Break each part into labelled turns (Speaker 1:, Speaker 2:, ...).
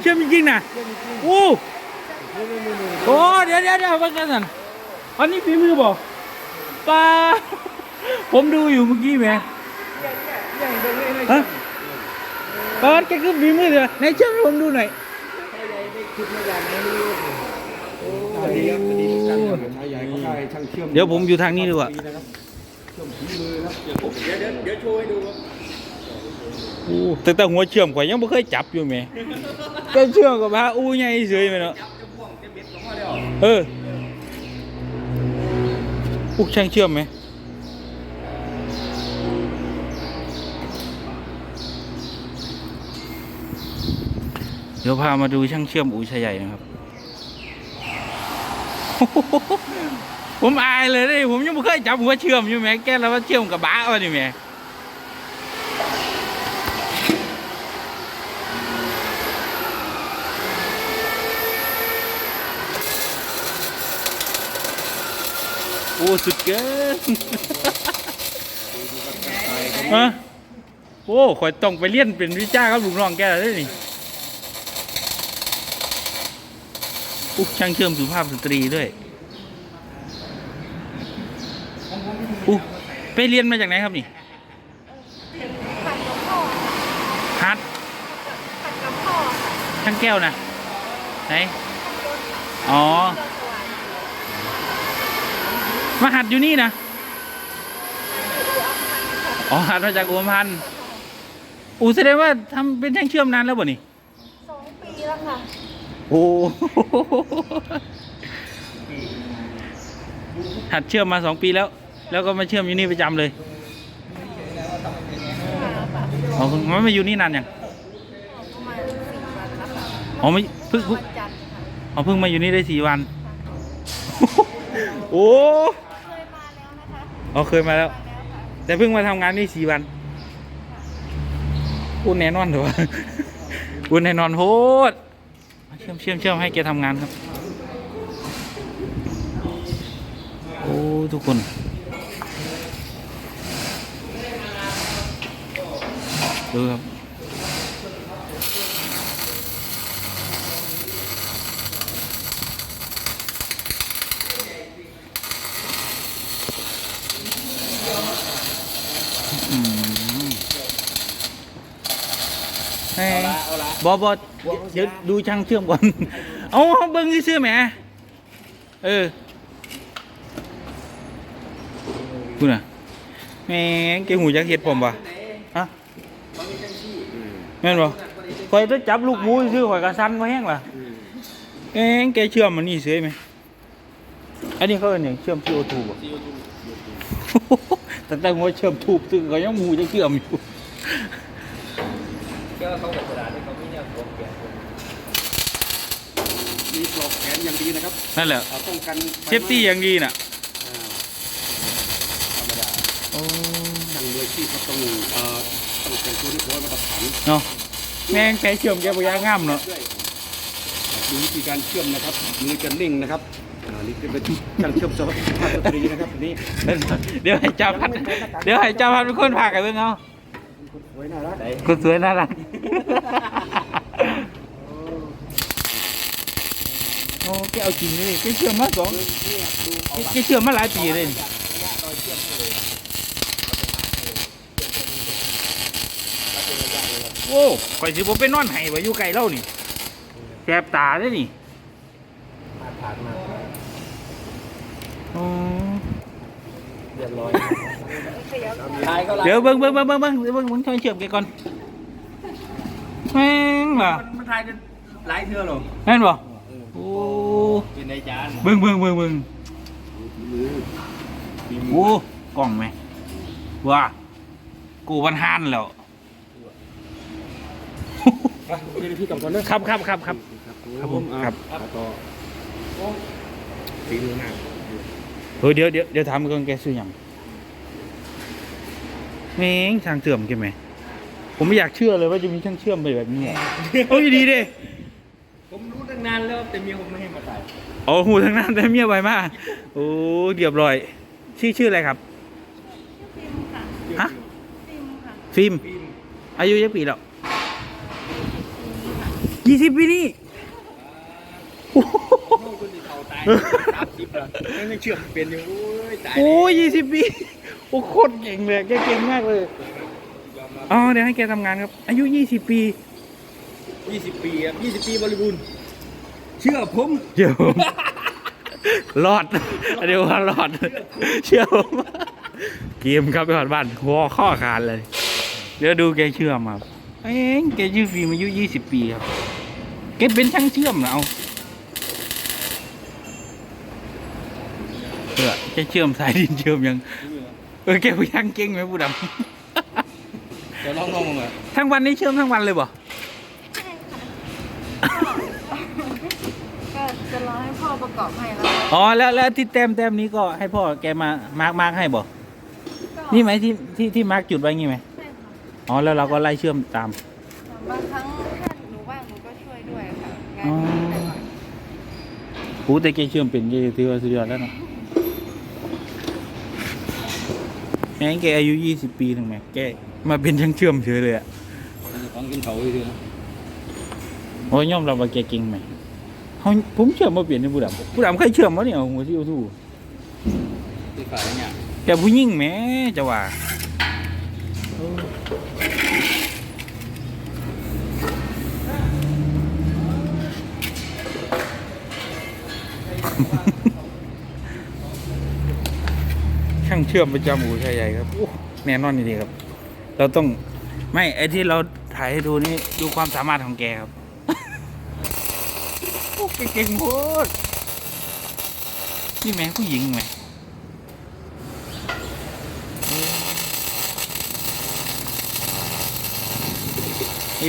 Speaker 1: เชื่อมจริงๆนะโอ้โอ้เดี๋ยวเดี๋ยวเดี๋ยวเพิ่งกันสันอันนี้ฝีมือบอกปลาผมดูอยู่เมื่อกี้แหมฮะปลาแกคือฝีมือเลยไหนเชื่อมให้ผมดูหน่อย
Speaker 2: สวัสดีครับสวัสดีทุกท่านครับชายใหญ่เขาได้ช่างเชื่อม
Speaker 1: เดี๋ยวผมอยู่ทางนี้ดีกว่า
Speaker 2: นะครับเชื่อมฝีมือครับเดี๋ยวผมเดี๋ยวเดี๋ยวเดี๋ยวโชว์ให้ดูครับ
Speaker 1: โอ้แต่แต่หัวเชื่อมข่อยยังไม่เคยจับอยู่แหม ก็เชื่อมกับพระอู้ใหญ่เฉยๆแม่เนาะ
Speaker 2: เองมาแล้ว
Speaker 1: เอปุ๊กช่างเชื่อมไหมเดี๋ยวพามาดูช่างเชื่อมอูชายใหญ่นะครับ ผมอายเลยดิผมยังไม่เคยจับหัวเชื่อมอยู่แหม่แกแล้วว่าเชื่อมกับบ้าวะนี่แม่ โอ้สุดเกินฮะโอ้ข่อยต้องไปเรียนเป็นวิจ้าครับลุงน้องแกแล้วเด้อนี่อุ๊ยช่างเชื่อมสุภาพสตรีด้วยอู้ไปเรียนมาจากไหนครับนี่
Speaker 3: ผัดกับพ่อ
Speaker 1: ฮัด
Speaker 3: ผัดกับพ่อค่ะ
Speaker 1: ช่างแก้วนะไหนอ๋อ มาหัดอยู่นี่นะอ๋อหัดมาจากอุมพันธ์อูแสดงว่าทำเป็นช่างเชื่อมนานแล้วบ่นี่
Speaker 3: สองปีแล้วค่ะ
Speaker 1: โอ้หัดเชื่อมมาสองปีแล้ว แล้วก็มาเชื่อมอยู่นี่ประจำเลยอ๋อมันมาอยู่นี่นานยัง
Speaker 3: ประมาณสี่วันแล้วค่ะ
Speaker 1: อ๋อไม่เพิ่งเพิ่ง
Speaker 3: วันจันทร์ค่ะ
Speaker 1: อ๋อเพิ่งมาอยู่นี่ได้สี่วัน โอ้ อ๋อเคยมาแล้ว
Speaker 3: แต่
Speaker 1: เพิ่งมาทำงานนี่สี่วันอุ่นแน่นอนเถอะวะอุ่นแน่นอนโหดเชื่อมเชื่อมเชื่อมให้แกทำงานครับ โอ้ทุกคนดูครับ บอบอเดี๋ยวดูช่างเชื่อมก่อน เอาเบิ้งที่ซื่อแหม เออกูน่ะแหม่งแกหูจักเห็ดผมปะฮะแม่นบ่คอยต้องจับลูกหมูซื่อข่อยกระสันมาแห้งล่ะแหม่งแกเชื่อมมันนี่เสยไหมอันนี้เขาเรียกอย่างเชื่อม CO2 บ่แต่แต่หัวเชื่อมถูกซึ่งก็ยังหมูจะเชื่อมอยู่
Speaker 2: แก้วเขากับกระดาษที่เขาไม่เนี่ยปลอกแขน มีปลอกแขนอย่างดีนะครับ
Speaker 1: นั่นแหละ
Speaker 2: อ่าป้องกันไฟ
Speaker 1: เซฟตี้อย่างดีน่ะ
Speaker 2: อ่าธรรมดา
Speaker 1: โอ้
Speaker 2: ช่างมืออาชีพเขาต้องเอ่อต้องแต่งตัวที่ร้อยมาตรฐาน
Speaker 1: เนาะแม่งแกเชื่อมแกบ่ยางงามเนาะ
Speaker 2: ด้วยดูวิธีการเชื่อมนะครับมือจะนิ่งนะครับอ่านี่เป็นช่างเชื่อมสภาพสตรีนะครับอันนี้
Speaker 1: เดี๋ยวให้เจ้าพัดเดี๋ยวให้เจ้าพัดเป็นคนพากันเบิ่งเอา
Speaker 2: คนสวยน่ารัก
Speaker 1: คนสวยน่ารัก อ้แกเอาจริงเลยแกเชื่อมมาสองแกเชื่อมมาหลายปีเลยโอ้ข่อยสิบ่ไปนอนไห้ไว้อยู่ไกลเล่านี่แสบตาเด้นี่
Speaker 2: มาผ่านมา
Speaker 1: อ๋อ
Speaker 2: เรียบร้อย
Speaker 3: เสียว
Speaker 2: ลายก็ลาย
Speaker 1: เดี๋ยวเบิ่งเบิ่งเบิ่งเบิ่งเบิ่งเดี๋ยวเบิ่งมันช่วยเชื่อมแกก่อนแม่งล่ะ
Speaker 2: มันถ่ายกันหลายเทื่อหรอ
Speaker 1: แม่นบ่โอ้
Speaker 2: เป็นในจาน
Speaker 1: เบิ่งเบิ่งเบิ่งเบิ่งโอ้กล่องไหมว้ากูบันหานแล้ว
Speaker 2: เดี๋ยวพี่กลับก่อนนะครับ
Speaker 1: ครับครับครับครับผมครับ
Speaker 2: ต่อฝีมือหน้า
Speaker 1: เฮ้ยเดี๋ยวเดี๋ยวเดี๋ยวถามก่อนแกซื้อหยังแม่งช่างเชื่อมแกไหมผมไม่อยากเชื่อเลยว่าจะมีช่างเชื่อมไปแบบนี้โอ้ยดีเด้
Speaker 2: ผมรู้ ตั้งนานแล้วแต่เมียผมไม่ให้มาถ่าย
Speaker 1: โอ้หูทั้งนั้นแต่เมียไวมากโอ้เรียบร้อย ชื่อชื่ออะไรครับ
Speaker 3: ฟิล์มค่ะ
Speaker 1: ฮะ
Speaker 3: ฟิล์มค่ะ
Speaker 1: ฟิล์ม
Speaker 2: ฟิล์ม
Speaker 1: อายุยี่ปีแล้วยี่สิบปีนี่โอ้โห
Speaker 2: คนที่เขาตายสามสิบแล้วไม่เชื่อเป็นอยู่โอ้ยตาย
Speaker 1: โอ้ยี่สิบปีโอ้โคตรเก่งเลยแกเก่งมากเลยอ๋อเดี๋ยวให้แกทำงานครับ อายุยี่สิบปี
Speaker 2: ยี่สิบปีครับยี่สิบปีบริบูรณ์ เชื่อผม
Speaker 1: เดี๋ยวผมรอดเดี๋ยวว่ารอด เชื่อผมเกมครับไปหอดบ้านหัวข้อขาดเลย เดี๋ยวดูแกเชื่อมครับเอ้งแกชื่อฟิล์มอายุยี่สิบปีครับแกเป็นช่างเชื่อมเหรอเอาเออแกเชื่อมสายดินเชื่อมยังเออแกไปช่างเก่งไหมผู้ด
Speaker 2: จะลองลองมาำ
Speaker 1: ทั้งวันนี้เชื่อมทั้งวันเลยบ่
Speaker 3: ใช่ค่ะก็จะรอให้พ่อ ประกอบให้แล้ว
Speaker 1: อ๋อแล้วแล้วที่แต้มแต้มนี้ก็ให้พ่อแกมามาร์กมาร์กให้บ่
Speaker 3: ก็
Speaker 1: นี่ไหมที่ที่ที่มาร์กจุดไว้งี้ไหม
Speaker 3: ใช่ค่ะ
Speaker 1: อ๋อแล้วเราก็ไล่เชื่อมตาม
Speaker 3: บางครั้งถ้าหนูว่างหนูก็ช่วยด้วยค่ะงาน
Speaker 1: อ๋อ
Speaker 3: แต่ว่า
Speaker 1: โอ้แต่แกเชื่อมเป็นแกถือว่าสุดยอดแล้วเนาะแม่งแกอายุยี่สิบปีถึงไหมแกมาเป็นช่างเชื่อมเฉยเลยอะ
Speaker 2: ของกินเขาอยู่ดีนะ
Speaker 1: โอ้ยยอมรับว่าแกเก่งไหม เขาผมเชื่อมมาเปลี่ยนในผู้ดำผู้ดำเคยเชื่อมวะเนี่ยหัวที่โอทู
Speaker 2: ตีฝ่ายเนี่ย
Speaker 1: แกผู้ยิ่งแหมจะว่าช่างเชื่อมประจำอู่ชายใหญ่ครับแน่นอนดีครับ เราต้องไม่ไอที่เราถ่ายให้ดูนี่ดูความสามารถของแกครับ เก่งโคตรนี่แม่ผู้หญิงไหม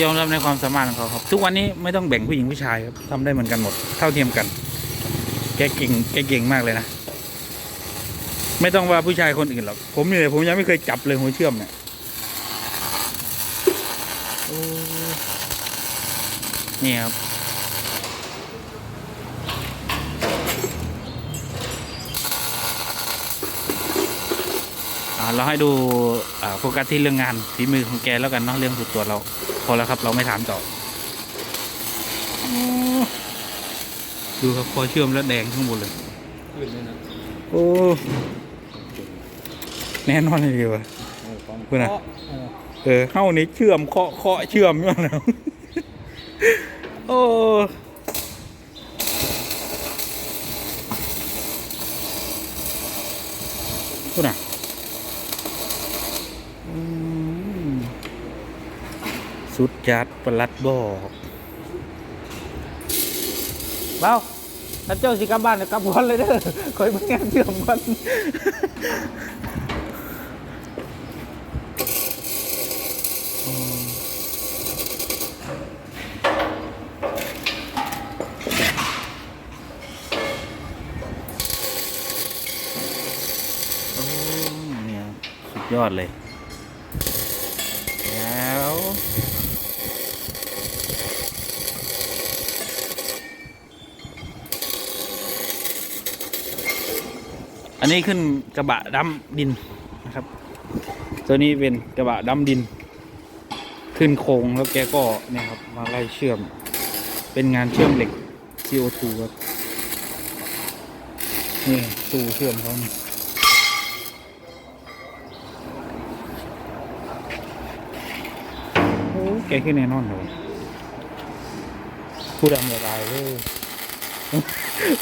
Speaker 1: ยอมรับในความสามารถของเขาครับ ทุกวันนี้ไม่ต้องแบ่งผู้หญิงผู้ชายครับทำได้เหมือนกันหมด เท่าเทียมกัน แกเก่งแกเก่งมากเลยนะ ไม่ต้องว่าผู้ชายคนอื่นหรอก ผมนี่เลยผมยังไม่เคยจับเลยหัวเชื่อมเนี่ยนี่ครับ เราให้ดูโฟกัสที่เรื่องงานฝีมือของแกแล้วกันเนาะเรื่องสุดตัวเรา พอแล้วครับ เราไม่ถามต่อ ดูครับพอเชื่อมแล้วแดงข้างบนเลย
Speaker 2: ขึ้นเลย
Speaker 1: โอ้แน่นอนเลยว่ะพูดนะเออเข้านี้เชื่อมเคาะเคาะเชื่อมอยู่นะโอ้พูดนะอืม สุดจัดประหลัดบอกเบ้าถ้าเจ้าสิกลับบ้านก็กลับก่อนเลยเด้อคอยเพิ่งงานเชื่อมก่อนโอ้เนี่ยสุดยอดเลย แล้ว อันนี้ขึ้นกระบะดำดินนะครับ ตัวนี้เป็นกระบะดำดิน ขึ้นโค้งแล้วแกก็เนี่ยครับมาไล่เชื่อม เป็นงานเชื่อมเหล็ก CO2 ครับนี่ตู้เชื่อมเขานี่โอ้แกขึ้นแน่นอนเลยผู้ดำละลายเลย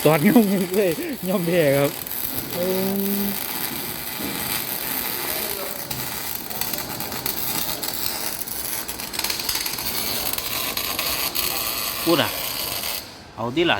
Speaker 1: ตอนย่อมเลยย่อมแย่ครับ โอ้พูดอะเอาดิล่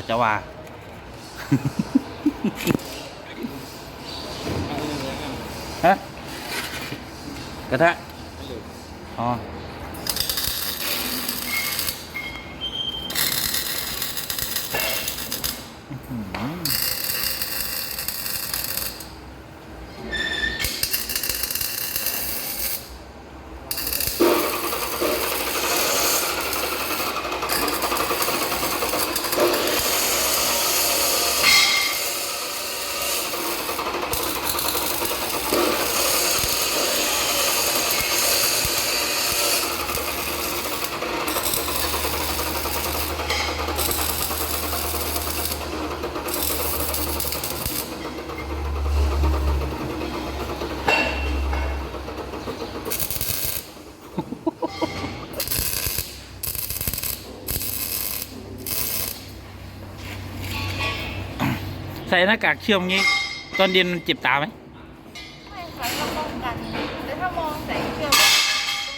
Speaker 1: ใส่หน้ากากเชื่อมงี้ ตอนเย็นมันเจ็บตาไหม
Speaker 3: ไม่ค่ะก็ป้องกันแต่ถ้ามองแสงเชื่อม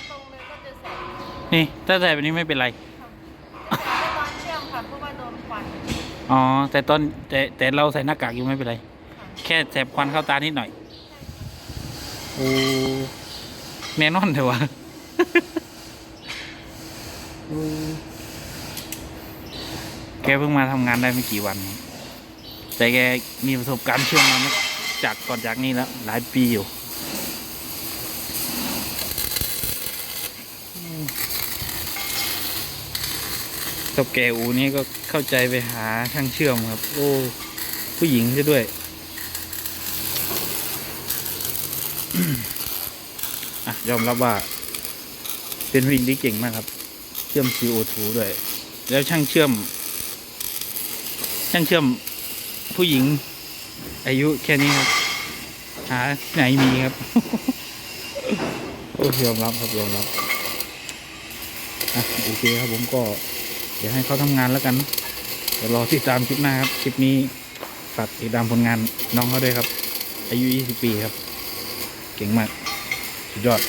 Speaker 3: ตรงๆเลยก็จะแสง
Speaker 1: นี่ ถ้าใส่แบบนี้ไม่เป็นไร
Speaker 3: จะแสงตอนเชื่อมค่ะเพราะว่าโดนควัน
Speaker 1: อ๋อ แต่ตอนแต่แต่เราใส่หน้ากากอยู่ไม่เป็นไร
Speaker 3: ค่ะ
Speaker 1: แค่แสบควันเข้าตานิดหน่อยโอ้แน่นอนเถอะวะแกเพิ่งมาทำงานได้ไม่กี่วัน แต่แกมีประสบการณ์เชื่อมมาไม่จากก่อนจากนี้แล้ว หลายปีอยู่กับแกอูนี่ก็เข้าใจไปหาช่างเชื่อมครับ โอ้ ผู้หญิงซะด้วย อะ ยอมรับว่า เป็นผู้หญิงที่เก่งมากครับ เชื่อม CO2 ด้วย แล้วช่างเชื่อม ช่างเชื่อม ผู้หญิง อายุแค่นี้ครับ หาไหนมีครับ โอ้ยอมรับครับยอมรับอะโอเคครับผมก็ เดี๋ยวให้เขาทำงานแล้วกันเดี๋ยวรอติดตามคลิปหน้าครับคลิปนี้ฝากติดตามผลงานน้องเขาด้วยครับ อายุ 20 ปีครับ เก่งมาก สุดยอด